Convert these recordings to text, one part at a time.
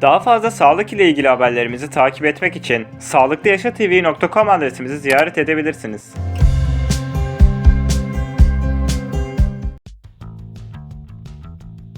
Daha fazla sağlık ile ilgili haberlerimizi takip etmek için sağlıklıyaşatv.com adresimizi ziyaret edebilirsiniz.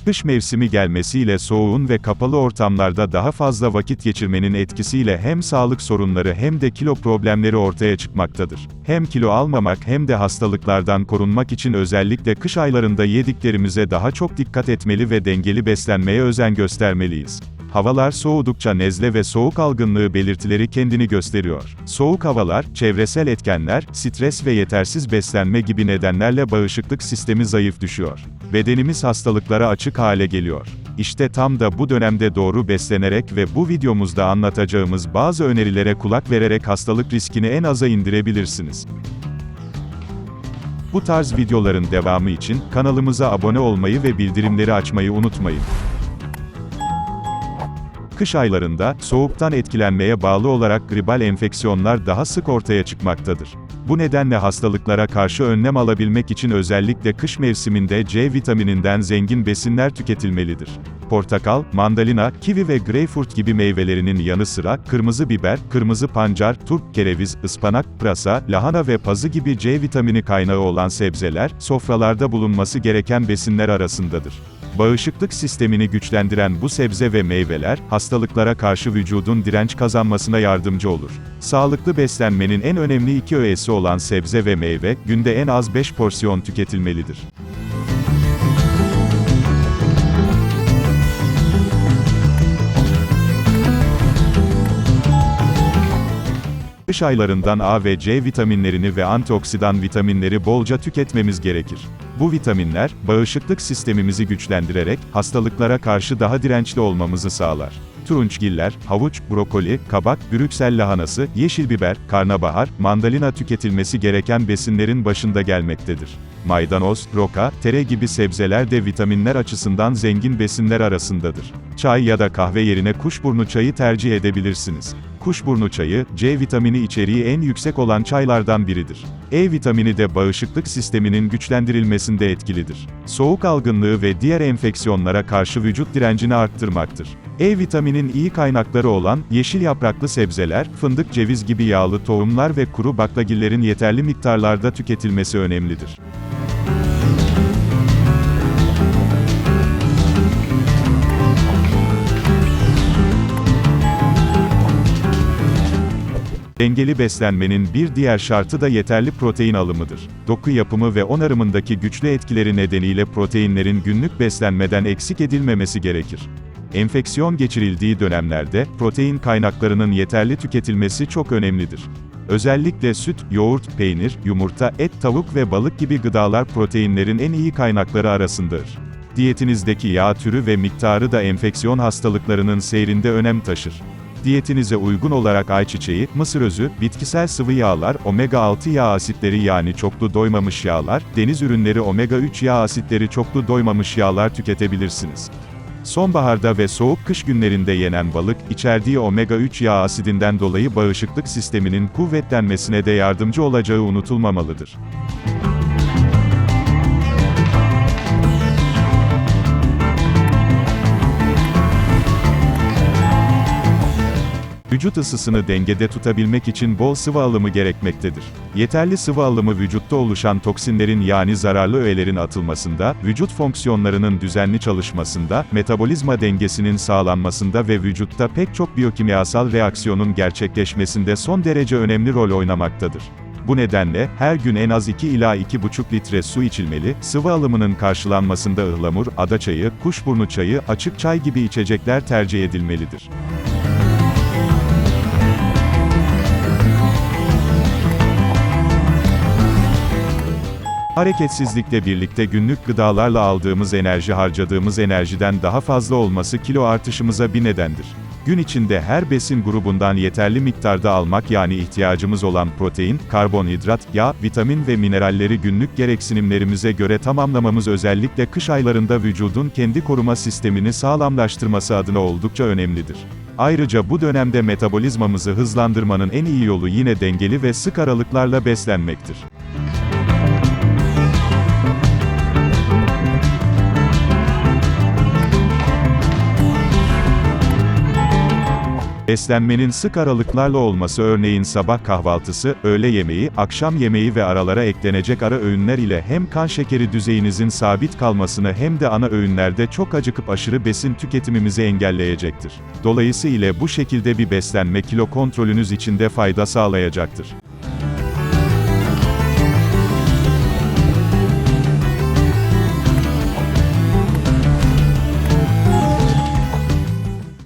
Kış mevsimi gelmesiyle soğuğun ve kapalı ortamlarda daha fazla vakit geçirmenin etkisiyle hem sağlık sorunları hem de kilo problemleri ortaya çıkmaktadır. Hem kilo almamak hem de hastalıklardan korunmak için özellikle kış aylarında yediklerimize daha çok dikkat etmeli ve dengeli beslenmeye özen göstermeliyiz. Havalar soğudukça nezle ve soğuk algınlığı belirtileri kendini gösteriyor. Soğuk havalar, çevresel etkenler, stres ve yetersiz beslenme gibi nedenlerle bağışıklık sistemi zayıf düşüyor. Bedenimiz hastalıklara açık hale geliyor. İşte tam da bu dönemde doğru beslenerek ve bu videomuzda anlatacağımız bazı önerilere kulak vererek hastalık riskini en aza indirebilirsiniz. Bu tarz videoların devamı için kanalımıza abone olmayı ve bildirimleri açmayı unutmayın. Kış aylarında, soğuktan etkilenmeye bağlı olarak gribal enfeksiyonlar daha sık ortaya çıkmaktadır. Bu nedenle hastalıklara karşı önlem alabilmek için özellikle kış mevsiminde C vitamininden zengin besinler tüketilmelidir. Portakal, mandalina, kivi ve greyfurt gibi meyvelerinin yanı sıra, kırmızı biber, kırmızı pancar, turp kereviz, ıspanak, pırasa, lahana ve pazı gibi C vitamini kaynağı olan sebzeler, sofralarda bulunması gereken besinler arasındadır. Bağışıklık sistemini güçlendiren bu sebze ve meyveler, hastalıklara karşı vücudun direnç kazanmasına yardımcı olur. Sağlıklı beslenmenin en önemli iki öğesi olan sebze ve meyve, günde en az 5 porsiyon tüketilmelidir. Kış aylarından A ve C vitaminlerini ve antioksidan vitaminleri bolca tüketmemiz gerekir. Bu vitaminler, bağışıklık sistemimizi güçlendirerek, hastalıklara karşı daha dirençli olmamızı sağlar. Turunçgiller, havuç, brokoli, kabak, brüksel lahanası, yeşil biber, karnabahar, mandalina tüketilmesi gereken besinlerin başında gelmektedir. Maydanoz, roka, tere gibi sebzeler de vitaminler açısından zengin besinler arasındadır. Çay ya da kahve yerine kuşburnu çayı tercih edebilirsiniz. Kuşburnu çayı, C vitamini içeriği en yüksek olan çaylardan biridir. E vitamini de bağışıklık sisteminin güçlendirilmesinde etkilidir. Soğuk algınlığı ve diğer enfeksiyonlara karşı vücut direncini arttırmaktır. E vitaminin iyi kaynakları olan, yeşil yapraklı sebzeler, fındık ceviz gibi yağlı tohumlar ve kuru baklagillerin yeterli miktarlarda tüketilmesi önemlidir. Dengeli beslenmenin bir diğer şartı da yeterli protein alımıdır. Doku yapımı ve onarımındaki güçlü etkileri nedeniyle proteinlerin günlük beslenmeden eksik edilmemesi gerekir. Enfeksiyon geçirildiği dönemlerde, protein kaynaklarının yeterli tüketilmesi çok önemlidir. Özellikle süt, yoğurt, peynir, yumurta, et, tavuk ve balık gibi gıdalar proteinlerin en iyi kaynakları arasındadır. Diyetinizdeki yağ türü ve miktarı da enfeksiyon hastalıklarının seyrinde önem taşır. Diyetinize uygun olarak ayçiçeği, mısır özü, bitkisel sıvı yağlar, omega-6 yağ asitleri yani çoklu doymamış yağlar, deniz ürünleri omega-3 yağ asitleri çoklu doymamış yağlar tüketebilirsiniz. Sonbaharda ve soğuk kış günlerinde yenen balık, içerdiği omega-3 yağ asidinden dolayı bağışıklık sisteminin kuvvetlenmesine de yardımcı olacağı unutulmamalıdır. Vücut ısısını dengede tutabilmek için bol sıvı alımı gerekmektedir. Yeterli sıvı alımı vücutta oluşan toksinlerin yani zararlı öğelerin atılmasında, vücut fonksiyonlarının düzenli çalışmasında, metabolizma dengesinin sağlanmasında ve vücutta pek çok biyokimyasal reaksiyonun gerçekleşmesinde son derece önemli rol oynamaktadır. Bu nedenle, her gün en az 2 ila 2,5 litre su içilmeli, sıvı alımının karşılanmasında ıhlamur, ada çayı, kuşburnu çayı, açık çay gibi içecekler tercih edilmelidir. Hareketsizlikle birlikte günlük gıdalarla aldığımız enerji harcadığımız enerjiden daha fazla olması kilo artışımıza bir nedendir. Gün içinde her besin grubundan yeterli miktarda almak yani ihtiyacımız olan protein, karbonhidrat, yağ, vitamin ve mineralleri günlük gereksinimlerimize göre tamamlamamız özellikle kış aylarında vücudun kendi koruma sistemini sağlamlaştırması adına oldukça önemlidir. Ayrıca bu dönemde metabolizmamızı hızlandırmanın en iyi yolu yine dengeli ve sık aralıklarla beslenmektir. Beslenmenin sık aralıklarla olması örneğin sabah kahvaltısı, öğle yemeği, akşam yemeği ve aralara eklenecek ara öğünler ile hem kan şekeri düzeyinizin sabit kalmasını hem de ana öğünlerde çok acıkıp aşırı besin tüketimimizi engelleyecektir. Dolayısıyla bu şekilde bir beslenme kilo kontrolünüz için de fayda sağlayacaktır.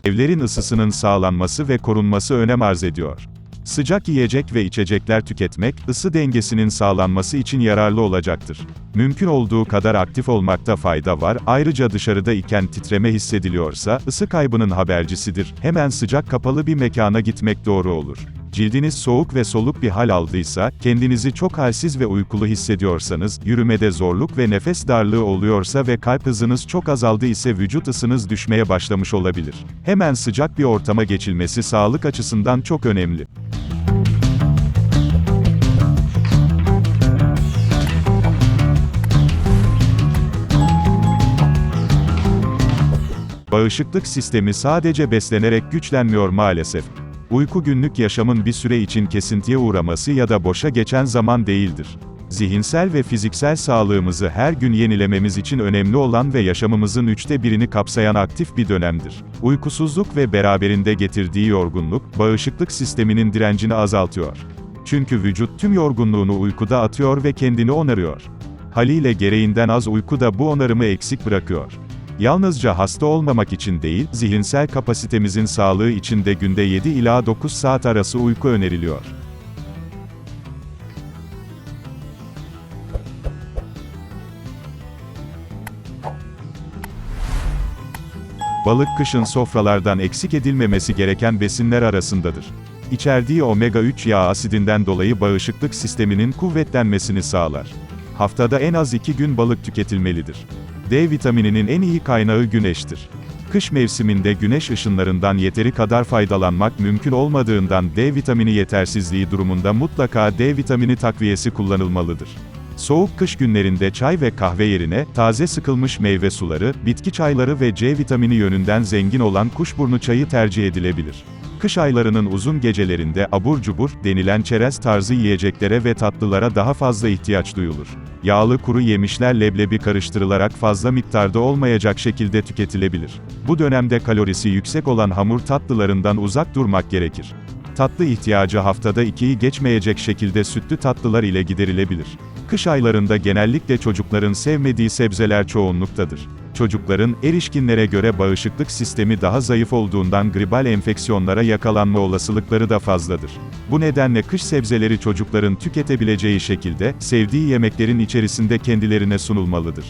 Evlerin ısısının sağlanması ve korunması önem arz ediyor. Sıcak yiyecek ve içecekler tüketmek, ısı dengesinin sağlanması için yararlı olacaktır. Mümkün olduğu kadar aktif olmakta fayda var, ayrıca dışarıda iken titreme hissediliyorsa, ısı kaybının habercisidir. Hemen sıcak kapalı bir mekana gitmek doğru olur. Cildiniz soğuk ve soluk bir hal aldıysa, kendinizi çok halsiz ve uykulu hissediyorsanız, yürümede zorluk ve nefes darlığı oluyorsa ve kalp hızınız çok azaldı ise vücut ısınız düşmeye başlamış olabilir. Hemen sıcak bir ortama geçilmesi sağlık açısından çok önemli. Bağışıklık sistemi sadece beslenerek güçlenmiyor maalesef. Uyku günlük yaşamın bir süre için kesintiye uğraması ya da boşa geçen zaman değildir. Zihinsel ve fiziksel sağlığımızı her gün yenilememiz için önemli olan ve yaşamımızın üçte birini kapsayan aktif bir dönemdir. Uykusuzluk ve beraberinde getirdiği yorgunluk, bağışıklık sisteminin direncini azaltıyor. Çünkü vücut tüm yorgunluğunu uykuda atıyor ve kendini onarıyor. Haliyle gereğinden az uyku da bu onarımı eksik bırakıyor. Yalnızca hasta olmamak için değil, zihinsel kapasitemizin sağlığı için de günde 7 ila 9 saat arası uyku öneriliyor. Balık kışın sofralardan eksik edilmemesi gereken besinler arasındadır. İçerdiği omega-3 yağ asidinden dolayı bağışıklık sisteminin kuvvetlenmesini sağlar. Haftada en az 2 gün balık tüketilmelidir. D vitamininin en iyi kaynağı güneştir. Kış mevsiminde güneş ışınlarından yeteri kadar faydalanmak mümkün olmadığından D vitamini yetersizliği durumunda mutlaka D vitamini takviyesi kullanılmalıdır. Soğuk kış günlerinde çay ve kahve yerine, taze sıkılmış meyve suları, bitki çayları ve C vitamini yönünden zengin olan kuşburnu çayı tercih edilebilir. Kış aylarının uzun gecelerinde abur cubur denilen çerez tarzı yiyeceklere ve tatlılara daha fazla ihtiyaç duyulur. Yağlı kuru yemişler leblebi karıştırılarak fazla miktarda olmayacak şekilde tüketilebilir. Bu dönemde kalorisi yüksek olan hamur tatlılarından uzak durmak gerekir. Tatlı ihtiyacı haftada 2'yi geçmeyecek şekilde sütlü tatlılar ile giderilebilir. Kış aylarında genellikle çocukların sevmediği sebzeler çoğunluktadır. Çocukların, erişkinlere göre bağışıklık sistemi daha zayıf olduğundan gribal enfeksiyonlara yakalanma olasılıkları da fazladır. Bu nedenle kış sebzeleri çocukların tüketebileceği şekilde, sevdiği yemeklerin içerisinde kendilerine sunulmalıdır.